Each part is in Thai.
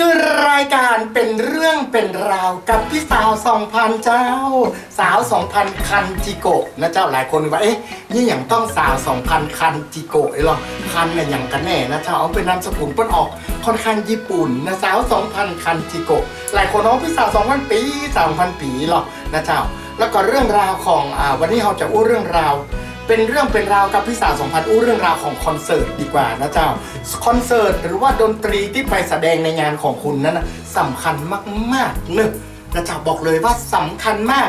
คือรายการเป็นเรื่องเป็นราวกับพี่สาวสองพันเจ้า สาวสองพันคันจิโกะนะเจ้าหลายคนว่าเอ๊ะนี่อย่างต้องสาวสองพันคันจิโกะหรอคันน่ะอย่างกันแน่นะเจ้าเอาเป็นนามสกุลเปิ้นออกค่อนข้างญี่ปุ่นนะสาวสองพันคันจิโกะหลายคนน้องพี่สาวสองพันปีสามพันปีหรอนะเจ้า แล้วก็เรื่องราวของอ่าวันนี้เราจะอู้เรื่องราว เป็นเรื่องเป็นราวกับพี่สาวสองพันอู้เรื่องราวของคอนเสิร์ตดีกว่านะเจ้าคอนเสิร์ตหรือว่าดนตรีที่ไปแสดงในงานของคุณนั้นนะสำคัญมากๆเนอะนะเจ้าบอกเลยว่าสำคัญมาก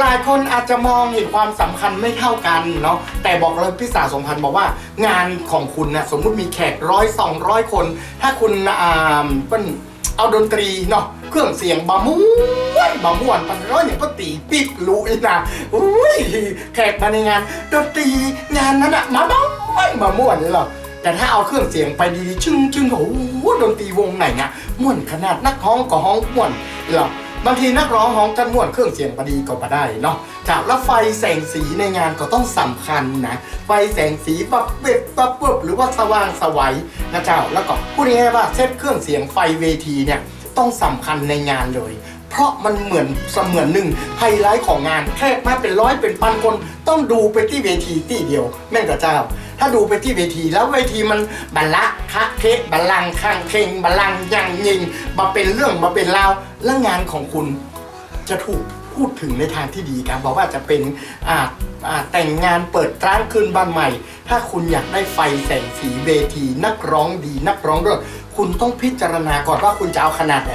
หลายคนอาจจะมองเห็นความสำคัญไม่เท่ากันเนาะแต่บอกเลยพี่สาวสองพันธ์บอกว่างานของคุณนะสมมุติมีแขกร้อยสองร้อยคน ถ้าคุณอ่าเป็นเอาดนตรีเนาะ เครื่องเสียงบะม่วนบะม่วนปันร้อยอย่างก็ตีปิดรู้อีกนะอุ้ยแขกมาในงานดนตรีงานนั้นอะมาบ้วนบะม่วนเลยหรอแต่ถ้าเอาเครื่องเสียงไปดีๆชึ้งชึ้งโอ้โหดนตรีวงไหนอะม่วนขนาดนักร้องก็ห้องม่วนหรอบางทีนักร้องห้องกันม่วนเครื่องเสียงพอดีก็มาได้เนาะจากแล้วไฟแสงสีในงานก็ต้องสำคัญนะ ไฟแสงสีบับเบ็บบับเบิบหรือว่าสว่างสวัยนะเจ้าแล้วก็พูดง่ายๆว่าเซตเครื่องเสียงไฟเวทีเนี่ย ต้องสำคัญในงานเลย เพราะมันเหมือนเสมือนหนึ่งไฮไลท์ของงานแขกมาเป็นร้อยเป็นพันคน ต้องดูไปที่เวทีที่เดียว แม่งกับเจ้า ถ้าดูไปที่เวทีแล้วเวทีมันบัลละคะเคะบัลลังข้างเพลงบัลลังยังยิงมาเป็นเรื่องมาเป็นราวแล้วงานของคุณจะถูกพูดถึงในทางที่ดีครับบอกว่าจะเป็นแต่งงานเปิดร้านคืนบ้านใหม่ ถ้าคุณอยากได้ไฟแสงสีเวที นักร้องดีนักร้องด้วย คุณต้องพิจารณาก่อนว่าคุณจะเอาขนาดไหน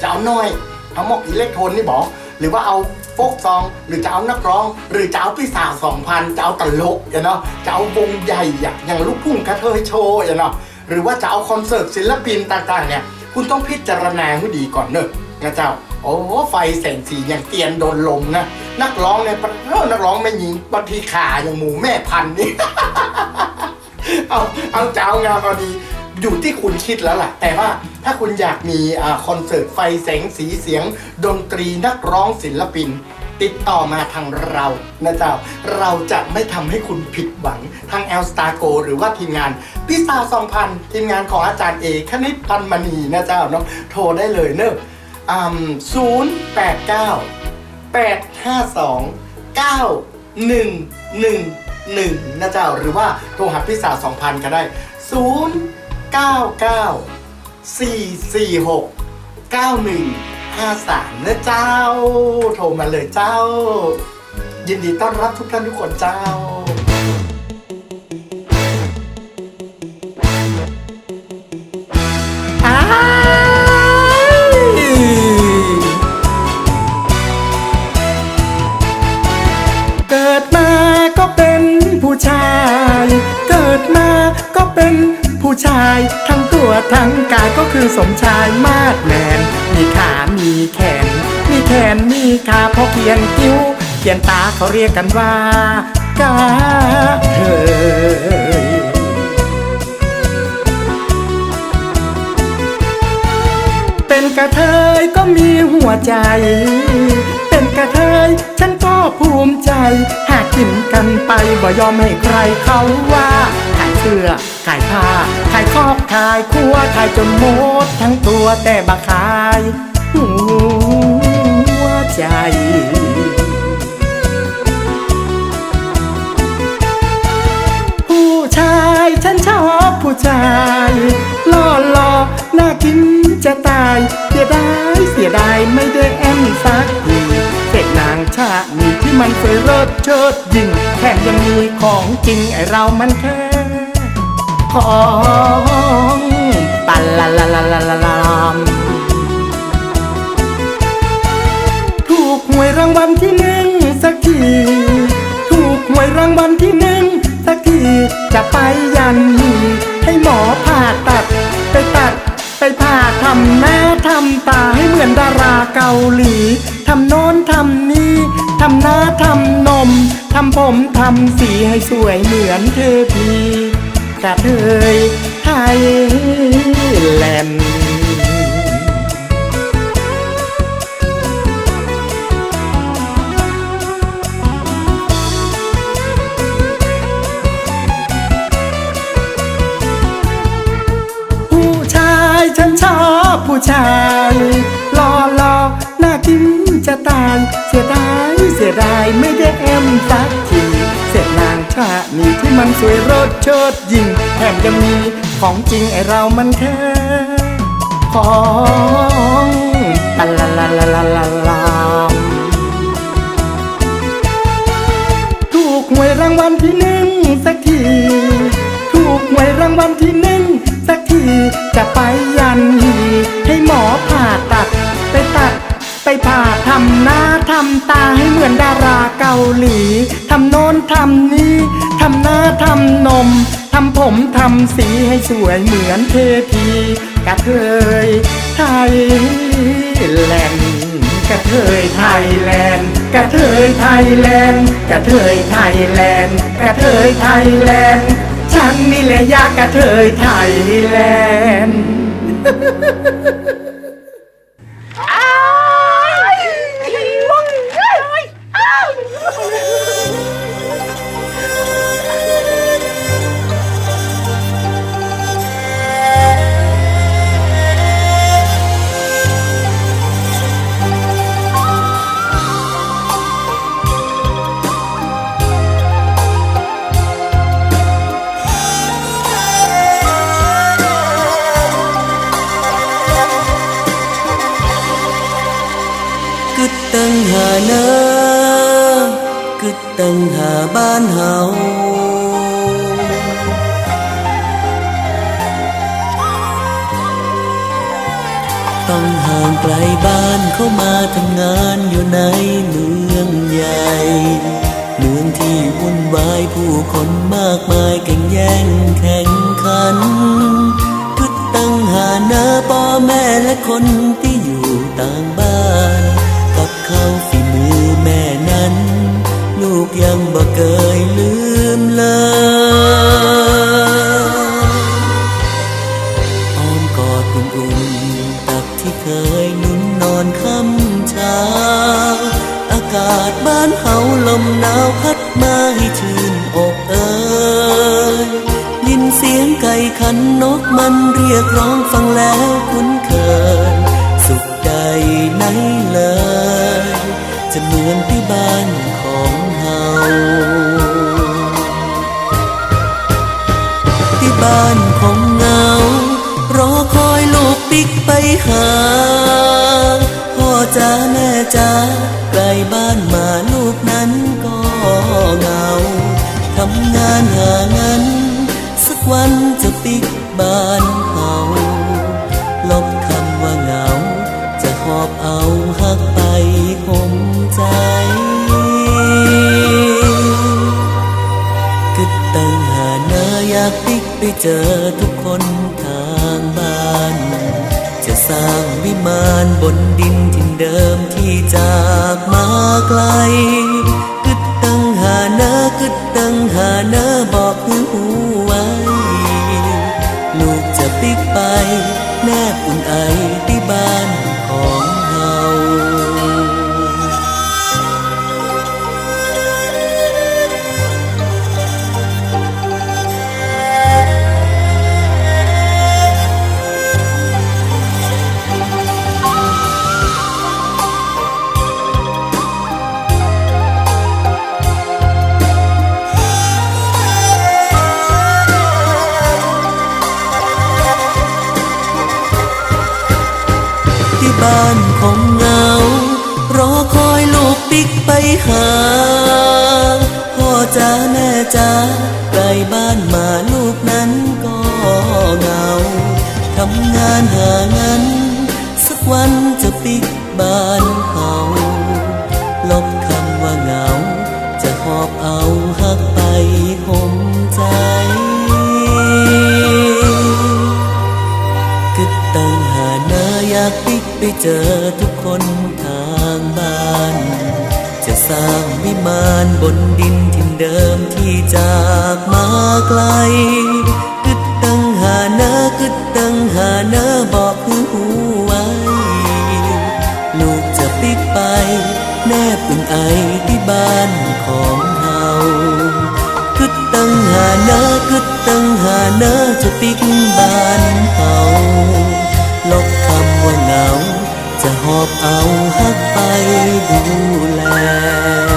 จะเอาน้อย เอาหมอกอิเล็กโทรนนี่บอก หรือว่าเอาโฟกซอง หรือจะเอานักร้อง หรือจะเอาพี่สาวสองพันจะเอาตลกอย่างเนาะ จะเอาวงใหญ่อะอย่างลูกทุ่งกระเทยโชว์อย่างเนาะ หรือว่าจะเอาคอนเสิร์ตศิลปินต่างๆเนี่ย คุณต้องพิจารณาให้ดีก่อนเนอะนะเจ้า โอ้ไฟแสงสีอย่างเตียนโดนลมนะ นักร้องเนี่ยเออนักร้องไม่ยิงบางทีขาอย่างหมูแม่พันนี่ เอาเอาเจ้างามเอาดี อยู่ที่คุณคิดแล้วแหละแต่ว่าถ้าคุณอยากมีอคอนเสิร์ตไฟแสงสีเสียง ดนตรีนักร้องศิลปิน ติดต่อมาทางเรานะเจ้าเราจะไม่ทำให้คุณผิดหวังทางแอลสตาโกหรือว่าทีมงานพี่สาสองพันทีมงานของอาจารย์เอกคณิตพันมณีนะเจ้าเนาะโทรได้เลยเนอะศูนย์แปดเก้า852 9111นะเจ้าหรือว่าโทรหาพี่สาว2,000ก็ได้099 446 9153นะเจ้า โทรมาเลยเจ้า ยินดีต้อนรับทุกท่านทุกคนเจ้า กายก็คือสมชายมาดแมน มีขา มีแขน มีแขน มีขาพอเขียนคิ้ว เขียนตาเขาเรียกกันว่ากาเทยเป็นกระเทยก็มีหัวใจ เป็นกระเทยฉันก็ภูมิใจ หากกินกันไปบ่ยอมให้ใครเขาว่า เสื้อ ขายผ้า ขายครอบขายครัวขายจนหมดทั้งตัวแต่บาขายหัวใจผู้ชายฉันชอบผู้ชายหล่อหล่อน่ากินจะตาย เสียดายเสียดายไม่ได้แอมสักทีเด็กนางชาตินี้ที่มันเคยเลิศเชิดยิ่งแถมยังมีของจริงไอเรามันแค่ ของปัลลาลาลาลาลาลามถูกหวยรางวัลที่หนึ่งสักที ถูกหวยรางวัลที่หนึ่งสักที จะไปยันนีให้หมอผ่าตัด ไปตัด ไปผ่าทำหน้าทำตาให้เหมือนดาราเกาหลีทำโน้นทำนี้ทำหน้าทำนม ทำผม ทำสีให้สวยเหมือนเธอพี กระเทยไทยแลนด์ผู้ชายฉันชอบผู้ชายรอรอหน้ากินจะตายเสียดายเสียดายไม่ได้แอมสัก ร็จนานี้ที่มันสวยรสเชิดยิ่งแถมยังมีของจริงไอเรามันแค่ของตะละละละละละลาถูกหวยรางวัลที่หนึ่งสักที ถูกหวยรางวัลที่หนึ่งสักที จะไปยันหีให้หมอผ่าตัด ผ่าทำหน้าทำตาให้เหมือนดาราเกาหลีทำโน้นทำนี้ทำหน้าทำนมทำผมทำสีให้สวยเหมือนเทพีกระเทยไทยแลนด์กระเทยไทยแลนด์กระเทยไทยแลนด์กระเทยไทยแลนด์กระเทยไทยแลนด์ฉันนี่แหละยากกระเทยไทยแลนด์างไกลบ้านเข้ามาทำงานอยู่ในเมืองใหญ่ เมืองที่วุ่นวายผู้คนมากมายแข่งแย่งแข่งขันกึดตั้งหาเนอพ่อแม่และคนที่อยู่ต่างบ้าน กับเข้าฝีมือแม่นั้น ลูกยังบ่เคย แนบอุ่นไอที่บ้าน บ้านของเงา รอคอยลูกปิ๊กไปหา พ่อจ้าแม่จ้าไกลบ้านมาลูกนั้นก็เงาทำงานหาเงิน สักวันจะปิ๊กบ้านเขาลบ เจอทุกคนทางบ้าน จะสร้างวิมานบนดินที่เดิมที่จากมาไกลกึดตั้งหาเนอกึดตั้งหาเนอบอกให้หูไว้ ลูกจะปิกไป แนบอุ่นไอที่บ้านของเฮากึดตั้งหาเนอกึดตั้งหาเนอจะปิกบ้านเฮา อบเอาฮักไปดูแล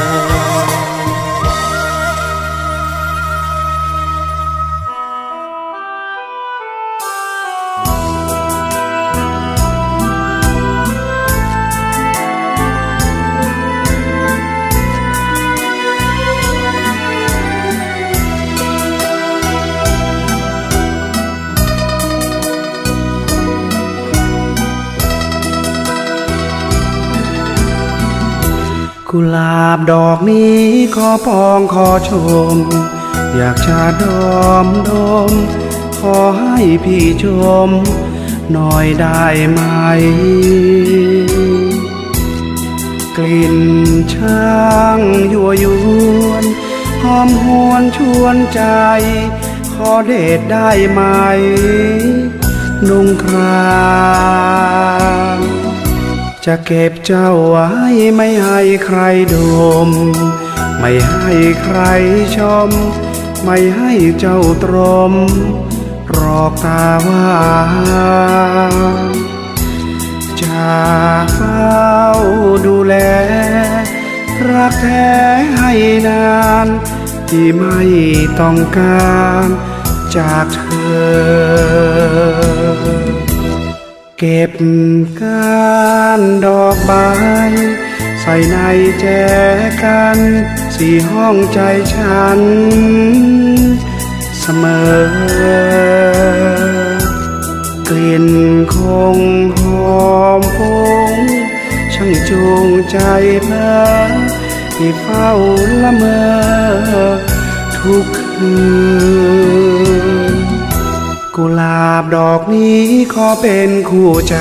กุหลาบดอกนี้ขอปองขอชม อยากชาดอมดม ขอให้พี่ชม หน่อยได้ไหม กลิ่นช่างยั่วยวนหอมหวนชวนใจ ขอเดทได้ไหม นุ่งคราม จะเก็บเจ้าไว้ไม่ให้ใครดม ไม่ให้ใครชม ไม่ให้เจ้าตรม รอกตาหวานจากเฝ้าดูแล รักแท้ให้นาน ที่ไม่ต้องการจากเธอ ก็บก้านดอกใบใส่ในแจกันสี่ห้องใจฉัน เสมอ กลิ่นคงหอมฟุ้งช่างจูงใจเพลอที่เฝ้าละเมอทุกคืน กุหลาบดอกนี้ขอเป็นคู่ใจ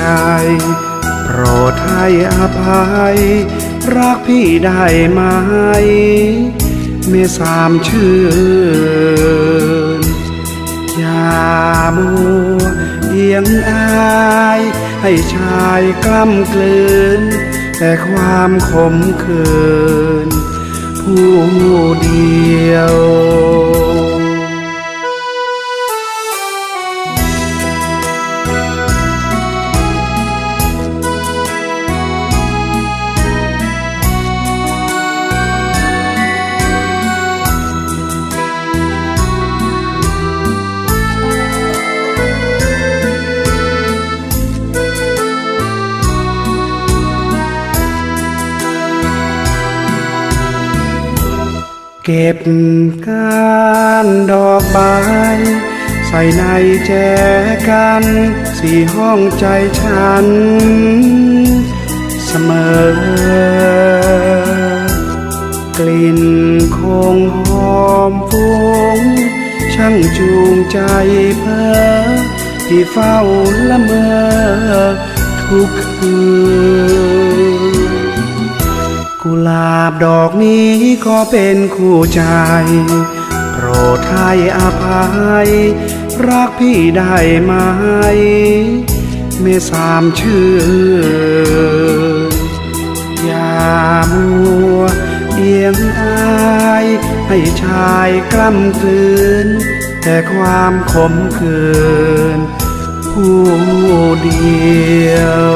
โปรดให้อภัย รักพี่ได้ไหม เมื่อสามชื่นอย่ามัวเอียงอาย ให้ชายกล้ำกลืน แต่ความขมขื่นผู้เดียว เก็บก้านดอกใบใส่ในแจกันสี่ห้องใจฉัน เสมอ กลิ่นคงหอมฟุ้งช่างจูงใจเพอที่เฝ้าละเมอทุกคืน ลาบดอกนี้ขอเป็นคู่ใจ โปรดให้อภัย รักพี่ได้ไหม เมื่อสามชื่นอย่ามัวเอียงอาย ให้ชายกล้ำกลืน แต่ความขมขื่นผู้เดียว